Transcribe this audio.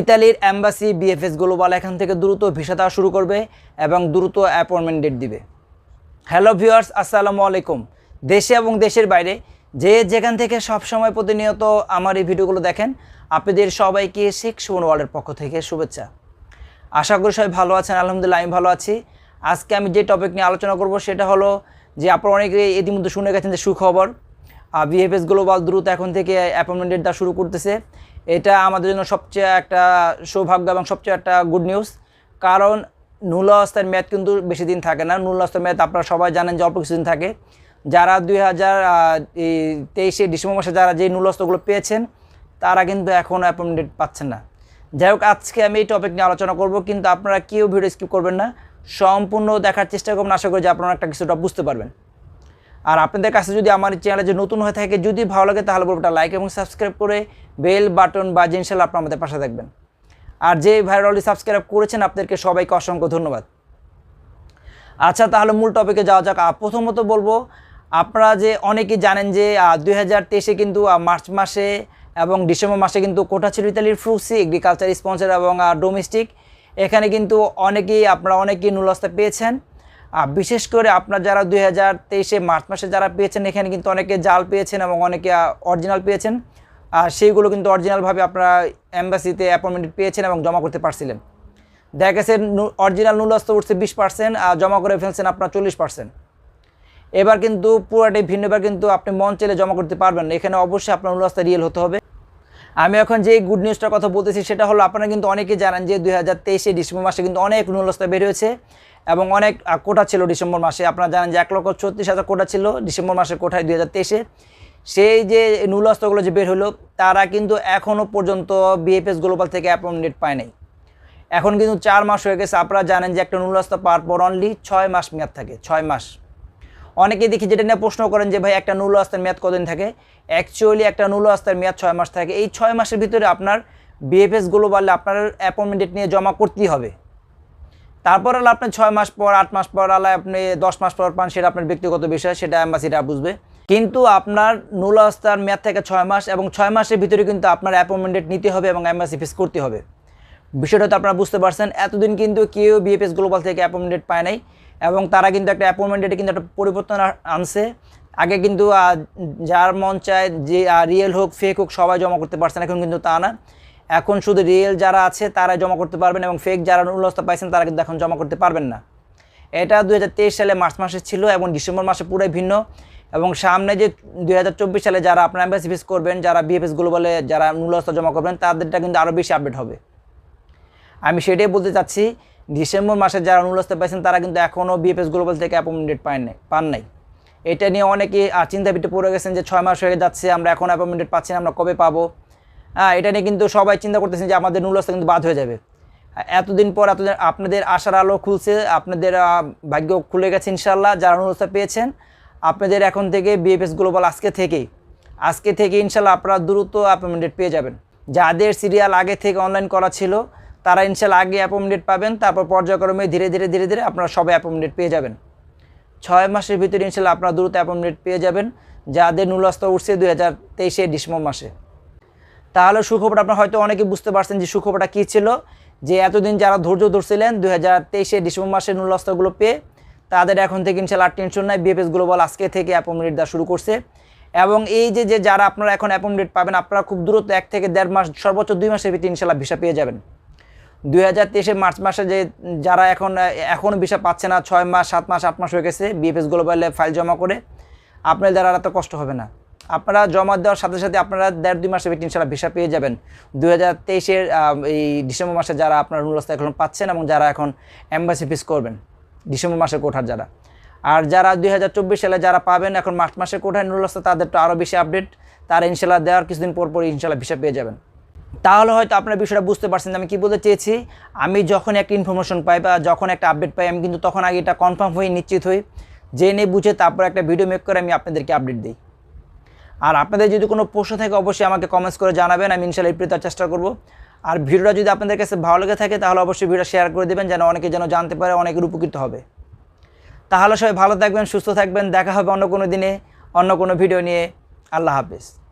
ইতালির embassy BFS global এখান থেকে দ্রুত ভিসা দেওয়া শুরু করবে এবং দ্রুত অ্যাপয়েন্টমেন্ট ডেট দিবে। হ্যালো ভিউয়ার্স, আসসালামু আলাইকুম। দেশে এবং দেশের বাইরে যে যেখান থেকে সবসময় প্রতিনিয়ত আমার এই ভিডিওগুলো দেখেন, আপনাদের সবাইকে শেখ সুমন ওয়ার্ল্ডের পক্ষ থেকে শুভেচ্ছা। আশা করি সবাই ভালো আছেন, আলহামদুলিল্লাহ আমি ভালো আছি। আজকে আমি যে টপিক নিয়ে আলোচনা করব সেটা হলো যে আপনারা অনেকে ইতিমধ্যে শুনে গেছেন যে সুখবর বিএফএস গ্লোবাল দ্রুত এখন থেকে অ্যাপয়েন্টমেন্ট ডেট দেওয়া শুরু করতেছে। এটা আমাদের জন্য সবচেয়ে একটা সৌভাগ্য এবং সবচেয়ে একটা গুড নিউজ কারণ নুল অবস্থার মেয়াদ কিন্তু বেশি দিন থাকে না। নুল অবস্থার মেয়াদ আপনারা সবাই জানেন যে অল্প কিছুদিন থাকে। যারা দুই হাজার তেইশে ডিসেম্বর মাসে যারা যে নুল অস্ত্রগুলো পেয়েছেন, তারা কিন্তু এখনও অ্যাপয়েন্টমেন্ট পাচ্ছেন না। যাই হোক, আজকে আমি এই টপিক নিয়ে আলোচনা করব, কিন্তু আপনারা কেউ ভিডিও স্কিপ করবেন না। সম্পূর্ণ দেখার চেষ্টা করবেন। আশা করি যে আপনারা একটা কিছুটা বুঝতে পারবেন। আর আপনাদের কাছে যদি আমার চ্যানেলে যে নতুন হয়ে থাকে, যদি ভালো লাগে, তাহলে বলব লাইক এবং সাবস্ক্রাইব করে বেল বাটন বা জিনশাল আপনার আমাদের পাশে থাকবেন। আর যে ভাইরাল অলরেডি সাবস্ক্রাইব করেছেন, আপনাদেরকে সবাইকে অসংখ্য ধন্যবাদ। আচ্ছা তাহলে মূল টপিকে যাওয়া যাক। প্রথমত বলব, আপনারা যে অনেকেই জানেন যে দুই হাজার তেইশে কিন্তু মার্চ মাসে এবং ডিসেম্বর মাসে কিন্তু কোটা ছিল ইতালির ফ্রুসি এগ্রিকালচার স্পন্সর এবং ডোমেস্টিক এখানে কিন্তু অনেকেই, আপনারা অনেকেই নুলস্তা পেয়েছেন। বিশেষ করে আপনার যারা দুই হাজার তেইশে মার্চ মাসে যারা পেয়েছেন, এখানে কিন্তু অনেকে জাল পেয়েছেন এবং অনেকে অরিজিনাল পেয়েছেন। আর সেইগুলো কিন্তু অরিজিনালভাবে আপনারা অ্যাম্বাসিতে অ্যাপয়েন্টমেন্ট পেয়েছেন এবং জমা করতে পারছিলেন। দেখা গেছে অরিজিনাল নুলস্ত উঠছে বিশ পার্সেন্ট আর জমা করে ফেলছেন আপনার চল্লিশ পার্সেন্ট এবার কিন্তু পুরোটাই ভিন্ন, এবার কিন্তু আপনি মন চেলে জমা করতে পারবেন। এখানে অবশ্যই আপনার নুলস্তা রিয়েল হতে হবে। আমি এখন যে গুড নিউজটার কথা বলতেছি, সেটা হলো আপনারা কিন্তু অনেকেই জানেন যে দুই হাজার তেইশে ডিসেম্বর মাসে কিন্তু অনেক নুলস্তা বের এবং অনেক কোটা ছিল ডিসেম্বর মাসে। আপনারা জানেন যে এক লক্ষ ছত্রিশ হাজার কোটা ছিল ডিসেম্বর মাসের কোঠায় দুই হাজার তেইশে। সেই যে নুলস্ত্রগুলো যে বের হলো, তারা কিন্তু এখনও পর্যন্ত বিএফএস গ্লোবাল থেকে অ্যাপয়েন্টমেন্ট পায় নাই। এখন কিন্তু চার মাস হয়ে গেছে, আপনারা জানেন যে একটা নুলস্তা পাওয়ার পর অনলি ছয় মাস মেয়াদ থাকে, ছয় মাস। অনেকে দেখি যেটা নিয়ে প্রশ্ন করেন যে, ভাই, একটা নুল আস্তার মেয়াদ কতদিন থাকে? অ্যাকচুয়ালি একটা নুল আস্তার মেয়াদ ছয় মাস থাকে। এই ছয় মাসের ভিতরে আপনার বিএফএস গ্লোবালে আপনার অ্যাপয়েন্টমেন্ট নিয়ে জমা করতেই হবে। তারপর হলো আপনি ছয় মাস পর, আট মাস পর আলো আপনি দশ মাস পর পান, সেটা আপনার ব্যক্তিগত বিষয়, সেটা অ্যাম্বাসিটা বুঝবে। কিন্তু আপনার নুল আস্তার মেয়াদ থেকে ছয় মাস এবং ছয় মাসের ভিতরে কিন্তু আপনার অ্যাপয়েন্টমেন্ট নিতে হবে এবং অ্যাম্বাসি ফিস করতে হবে। বিষয়টা তো আপনারা বুঝতে পারছেন, এতদিন কিন্তু কেউ বিএফএস গ্লোবাল থেকে অ্যাপয়েন্টমেন্ট পায় নাই এবং তারা কিন্তু একটা অ্যাপয়েন্টমেন্টে কিন্তু একটা পরিবর্তন আনছে। আগে কিন্তু যার মন চায় যে রিয়েল হোক ফেক হোক, সবাই জমা করতে পারছেন এখন কিন্তু তা না। এখন শুধু রিয়েল যারা আছে, তারাই জমা করতে পারবেন এবং ফেক যারা নুলস্তা পাইছেন, তারা কিন্তু এখন জমা করতে পারবেন না। এটা দুই হাজার তেইশ সালে মার্চ মাসে ছিল এবং ডিসেম্বর মাসে পুরোই ভিন্ন এবং সামনে যে দুই হাজার চব্বিশ সালে যারা আপনার অ্যাম্বাসি ফিস করবেন, যারা বিএফএস গ্লোবালে যারা নুলস্তা জমা করবেন, তাদেরটা কিন্তু আরও বেশি আপডেট হবে। আমি সেটাই বলতে চাচ্ছি, ডিসেম্বর মাসে যারা অনুলস্তে পাইছেন, তারা কিন্তু এখনও বিএফএস গ্লোবাল থেকে অ্যাপয়েন্টমেন্ট ডেট পান নাই পান নাই। এটা নিয়ে অনেকে আর চিন্তা ভিত্তি পড়ে গেছেন যে ছয় মাস হয়ে যাচ্ছে, আমরা এখন অ্যাপয়েন্টমেন্ট ডেট পাচ্ছি না, আমরা কবে পাবো? এটা নিয়ে কিন্তু সবাই চিন্তা করতেছেন যে আমাদের নুলস্তা কিন্তু বাদ হয়ে যাবে। এতদিন পর এতদিন আপনাদের আশার আলো খুলছে, আপনাদের ভাগ্য খুলে গেছে ইনশাল্লাহ যারা অনুলস্তা পেয়েছেন, আপনাদের এখন থেকে বিএফএস গ্লোবাল আজকে থেকেই, আজকে থেকে ইনশাল্লাহ আপনারা দ্রুত অ্যাপয়েন্টমেন্ট পেয়ে যাবেন। যাদের সিরিয়াল আগে থেকে অনলাইন করা ছিল, তারা ইনশাল্লাহ আগে অ্যাপয়েন্টমেন্ট পাবেন, তারপর পর্যায়ক্রমে ধীরে ধীরে ধীরে ধীরে আপনারা সবাই অ্যাপয়েন্টমেন্ট পেয়ে যাবেন। ছয় মাসের ভিতরে ইনশাল্লাহ আপনারা দ্রুত অ্যাপয়েন্টমেন্ট পেয়ে যাবেন, যাদের নুলস্ত উঠছে দুই হাজার তেইশে ডিসেম্বর মাসে। তাহলে সুখবরটা আপনার হয়তো অনেকে বুঝতে পারছেন যে সুখবরটা কী ছিল? যে এতদিন যারা ধৈর্য ধরছিলেন, দুই হাজার তেইশে ডিসেম্বর মাসে নুলস্তগুলো পেয়ে, তাদের এখন থেকে ইনশাল্লাহ টেনশন নাই। বিএফএস গ্লোবাল আজকে থেকে অ্যাপয়েন্টমেন্ট দেওয়া শুরু করছে। এবং এই যে যে যারা আপনারা এখন অ্যাপয়েন্টমেন্ট পাবেন, আপনারা খুব দ্রুত এক থেকে দেড় মাস, সর্বোচ্চ দুই মাসের ভিতরে ইনশাল্লাহ ভিসা পেয়ে যাবেন। দুই হাজার তেইশে মার্চ মাসে যে যারা এখন এখনও ভিসা পাচ্ছে না, ছয় মাস, সাত মাস, আট মাস হয়ে গেছে বিএফএস গ্লোবালে ফাইল জমা করে, আপনাদের দ্বারা আর এত কষ্ট হবে না। আপনারা জমা দেওয়ার সাথে সাথে আপনারা দেড় দুই মাসের ভিতরে ইনশাল্লাহ ভিসা পেয়ে যাবেন। দু হাজার তেইশের এই ডিসেম্বর মাসে যারা আপনার নুলস্তা এখন পাচ্ছেন এবং যারা এখন অ্যাম্বাসি ফিস করবেন, ডিসেম্বর মাসের কোঠার যারা। আর যারা দুই হাজার চব্বিশ সালে যারা পাবেন, এখন মার্চ মাসের কোঠায় নুলস্তা তাদের তো আরও বেশি আপডেট, তারা ইনশাল্লাহ দেওয়ার কিছুদিন পর পর ইনশাল্লাহ ভিসা পেয়ে যাবেন। তাহলে হয়তো আপনার বিষয়টা বুঝতে পারছেন আমি কী বলতে চেয়েছি। আমি যখন একটা ইনফরমেশন পাই বা যখন একটা আপডেট পাই, আমি কিন্তু তখন আগে এটা কনফার্ম হয়ে নিশ্চিত হই। জেনে বুঝে তারপর একটা ভিডিও মেক করে আমি আপনাদেরকে আপডেট দিই। আর আপনাদের যদি কোনো প্রশ্ন থাকে, অবশ্যই আমাকে কমেন্টস করে জানাবেন, আমি ইনশাল্লাহ এই তার চেষ্টা করব। আর ভিডিওটা যদি আপনাদের কাছে ভালো লেগে থাকে, তাহলে অবশ্যই ভিডিও শেয়ার করে দেবেন, যেন অনেকে যেন জানতে পারে, অনেকের উপকৃত হবে। তাহলে সবাই ভালো থাকবেন, সুস্থ থাকবেন, দেখা হবে অন্য কোনো দিনে, অন্য কোনো ভিডিও নিয়ে। আল্লাহ হাফেজ।